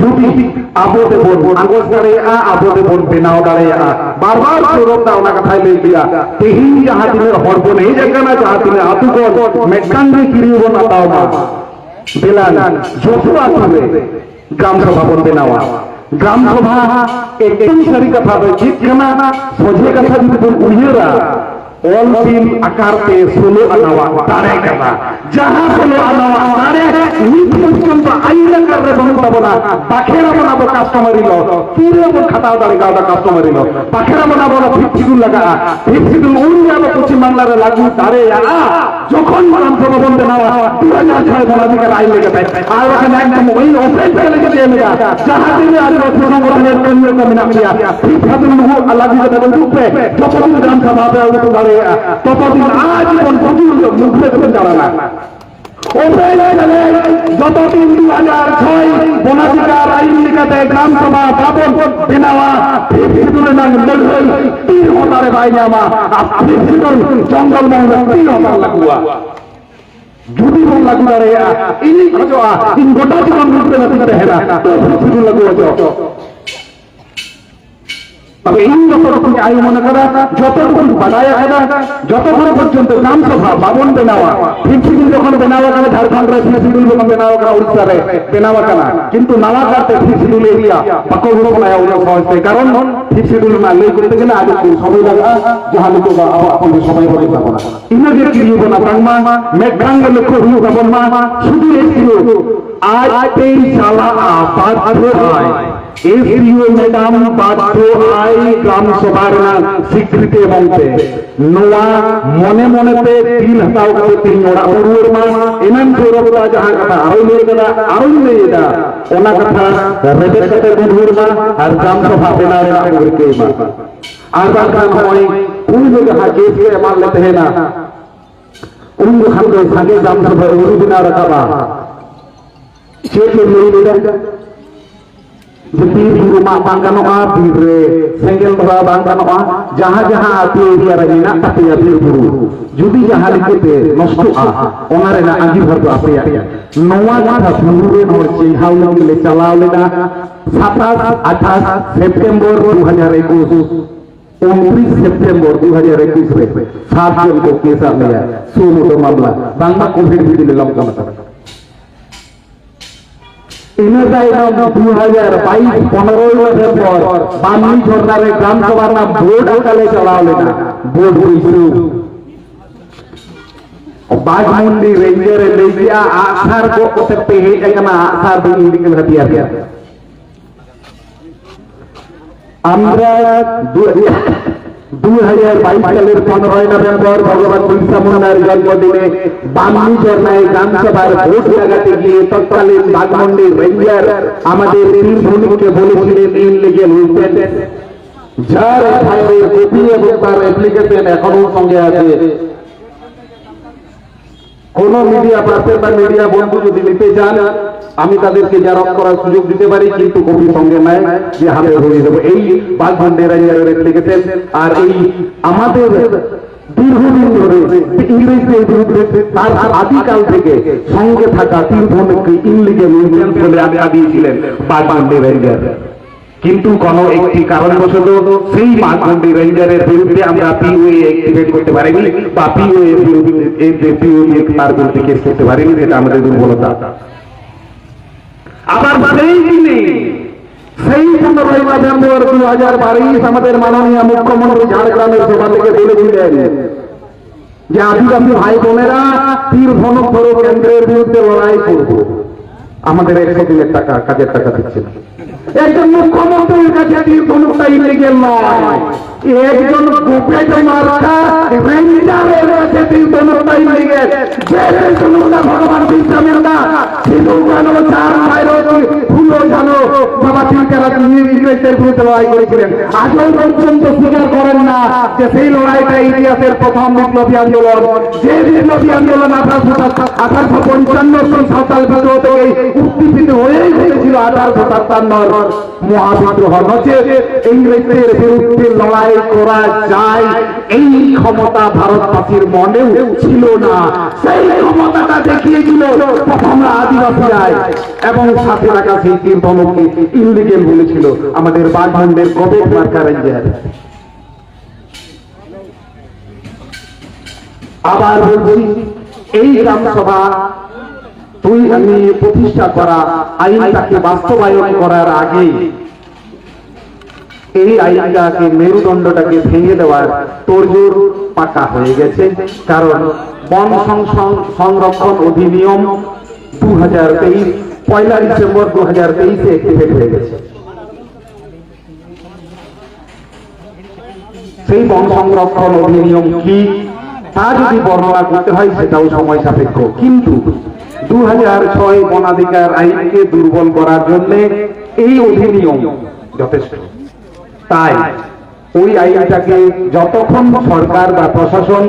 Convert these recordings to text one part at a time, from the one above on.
যদি আবদে বন আগজ দাঁড়িয়ে আবদে বন বেনাও দাঁড়িয়ে বারবার সৌরভ দা ওনা কথাই লই দিয়া। তেহিন যাহা দিনের হরবন, এই জায়গা না যাহা দিনে আতুকন মেকাঙ্গে কিরিব না তাও মা বেলান যত আসবে গ্রাম সভা বন বেনাওয়া গ্রাম সভা একদম সারি কথা ঠিক না সোজে কথা যদি বল অল দিন আকারতে ষোলো আনাওয়া তারে কানা যাহা ষোলো আনাওয়া তারে পর্যন্ত আইনা কারণে বন্ধ না পাখেরা বানাবো কাস্টমারি ল। তিরে বল খাতাও দাঁড়ি গাওয়া কাস্টমারি ল। পাখেরা বানাবো না ফিফটিগুল লাগা। ফিফটিগুল উড়ি যাব পশ্চিম বাংলার লাগু তারে। যখন গ্রাম সভা বন্ধ নেওয়া দু হাজার ছয় বলাধিকার আইন লেগে যায়। আর ওখানে একদম ওই অফেন্স লেগে দিয়ে লেগা। যাহা দিনে আজ সংগঠনের কেন্দ্রীয় কমিটি নামিয়া ফিফটিগুল লাগু যেটা রূপে, যতদিন গ্রাম সভা দাঁড়িয়ে ততদিন আজীবন প্রচুর মুখে দেবেন দাঁড়ানা যতদিন দু হাজার ছয় বনাধিকার আইন লিখাতে গ্রাম সভা পাবন বেনাওয়া তিন হতারে বাইরে আমা ফিফটিগুল জঙ্গল মহল তিন হতার লাগুয়া। যদি বল লাগু রে, ইনি গোটা জীবন মুখে না হেরা তো লাগুয়া তবে এই যতটুকু আয়ু মনে করা যতটুকু বাড়ায় করা যতক্ষণ পর্যন্ত গ্রাম সভা বাবন বেনাওয়া ফিফটিগুল যখন বেনাওয়া কানে ঝাড়খণ্ডরে ফিফটিগুল যখন বেনাওয়া করা উড়িষ্যারে বেনাওয়া কানা কিন্তু নাওয়া কাটে ফিফটিগুল এরিয়া পাকল রূপ না ওরা সহজতে কারণ ফিফটিগুল না লই করতে গেলে আগে সবাই লাগা যাহা লোক আপনাদের সবাই বলে যাব না। ইংরেজি কিরিব না তাংমা মেঘাঙ্গ লক্ষ্য হুয়ু গাবন মা শুধু এই আজ এই জ্বালা আপাত হয়। এসডিও কাম বাধ্য আই গ্রাম সভার স্বীকৃতি মন্তে নোয়া মনে মনেতে তিল হাতাও কাতে তিন ওড়া উড়ুর মা এনাম গৌরবতা যাহা কথা আরও লই গেলা আরও লই এটা ওনা কথা রেবে কাতে বন্ধুর মা, আর গ্রাম সভা বেনা রে উড়কে মা। আর বাকান হয় কোন যাহা কেস কে মানলে তে না। কোন খান সাথে গ্রাম সভা উড়ু বিনা রাখা বা সে তো লই গেলা Jadi rumah bangkanoa bir senggel bawah bangkanoa jaha jaha api dia rajina tapi api buru judi jaha likete nosto a onare na agi bharto api ya noa jaha sunure no ching haula le chalao le na 27 28 September 2021 উনত্রিশ September দু হাজার একুশে সাতজনকে case নেয়া suo motu মামলা Bangla Covid lockdown করা দু হাজার বাইশ পনেরোই নভেম্বর বামনি সরকারের গ্রাম সভার নাম ভোট আকালে চালাওলে না ভোট হইছু বাঘমুন্ডি রেঞ্জের লেজিয়া আসার কো করতে হে এখানে আসার দুই ইন্ডিকেল হাতিয়ার আমরা দুই হাজার বাইশ সালের পনেরোই নভেম্বর ভগবান বিরসা মুন্ডার জন্মদিনে বামনি চরনায় গ্রামসভার ভোট লাগাতে গিয়ে তৎকালীন বাগমন্ডি রেঞ্জার আমাদের বলেছিলেন যার এবং তার অ্যাপ্লিকেশন এখনও সঙ্গে আছে। কোন মিডিয়া পার্সন বা মিডিয়া বন্ধু যদি নিতে চান আমি তাদেরকে জারক করার সুযোগ দিতে পারি, কিন্তু কপি সঙ্গে নাই যে হাতে ধরিয়ে দেবো এই বাগভন্ডের লিখেছেন আর এই আমাদের দীর্ঘদিন ধরে ইংরেজদের বিরুদ্ধে তার আদিকাল থেকে সঙ্গে থাকা ইনলিগেল ইন্ডিয়ান বলে কিন্তু কোন একটি কারণবশত সেই বাঘমন্ডি রেঞ্জারের বিরুদ্ধে আমরা করতে পারিনি, বা পিওএ বিরুদ্ধে তার বিরুদ্ধে কেস করতে পারিনি, যেটা আমাদের দুর্বলতা। আবার দিনে সেই পনেরোই নভেম্বর দু হাজার বাইশ আমাদের মাননীয় মুখ্যমন্ত্রী ঝাড়গ্রামের সভা থেকে বলেছিলেন যে আদিবাসী ভাই বোনেরা তীর ধনুক কেন্দ্রের বিরুদ্ধে লড়াই করব। আমাদের একশো দিনের টাকা, কাজের টাকা দিচ্ছে না। একজন মুখ্যমন্ত্রীর কাছে তীর ধনুকটা ইলিগেল নয়। একজন গুপেট মার্কা রেঞ্জারের কাছে তীর ধনুকটা ইলিগেল। বিরুদ্ধে লড়াই করেছিলেন। পর্যন্ত স্বীকার করেন না যে সেই লড়াইটা ইতিহাসের প্রথম বিপ্লবী আন্দোলন। যে বিপ্লবী আন্দোলন আঠারোশো পঞ্চান্ন উদ্দীপিত হয়েই আঠারোশো ইংরেজদের বিরুদ্ধে লড়াই করা যায়। এই ক্ষমতা ভারতবাসীর মনেও ছিল না। সেই ক্ষমতাটা দেখিয়েছিল প্রথমরা আদিবাসীরাই। এবং সাথে রাখা সেই ধমককে বলেছিল, আমাদের বাঘবান্ডের কবে মার্কা রেঞ্জার আবার বলছি এই গ্রামসভা আমি প্রতিষ্ঠা করা আইনটাকে বাস্তবায়ন করার আগে এই আইনটাকে মেরুদণ্ডটাকে ভেঙে দেওয়ার তোরজোর পাকা হয়ে গেছে। কারণ বন সংরক্ষণ অধিনিয়ম দু হাজার তেইশ পয়লা ডিসেম্বর দু হাজার তেইশে অ্যাক্টিভেট হয়ে গেছে। সেই বন সংরক্ষণ অধিনিয়ম কি? তা যদি বর্ণনা করতে হয়, সেটাও সময় সাপেক্ষ। কিন্তু দু হাজার ছয় বনাধিকার আইনকে দুর্বল করার জন্য এই অধিনিয়ম যথেষ্ট। তাই ওই আইনটাকে যতক্ষণ সরকার বা প্রশাসন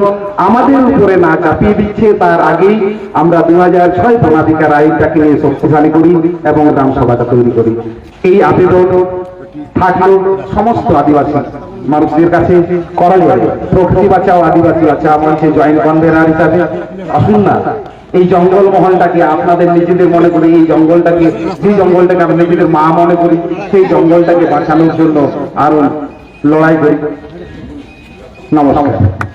আমাদের উপরে না চাপিয়ে দিচ্ছে, তার আগেই আমরা দু হাজার ছয় বনাধিকার আইনটাকে নিয়ে শক্তিশালী করি এবং গ্রামসভাটা তৈরি করি। এই আবেদন থাকল সমস্ত আদিবাসী। মানুষদের কাছে করাই হয় প্রকৃতি বাঁচাও, আদিবাসী বাঁচাও মঞ্চে জয়েন্ট কনভেনার হিসাবে আসুন না, এই জঙ্গল মহলটাকে আপনাদের নিজেদের মনে করি, এই জঙ্গলটাকে, যে জঙ্গলটাকে আমরা নিজেদের মা মনে করি, সেই জঙ্গলটাকে বাঁচানোর জন্য আরও লড়াই করি। নমস্কার।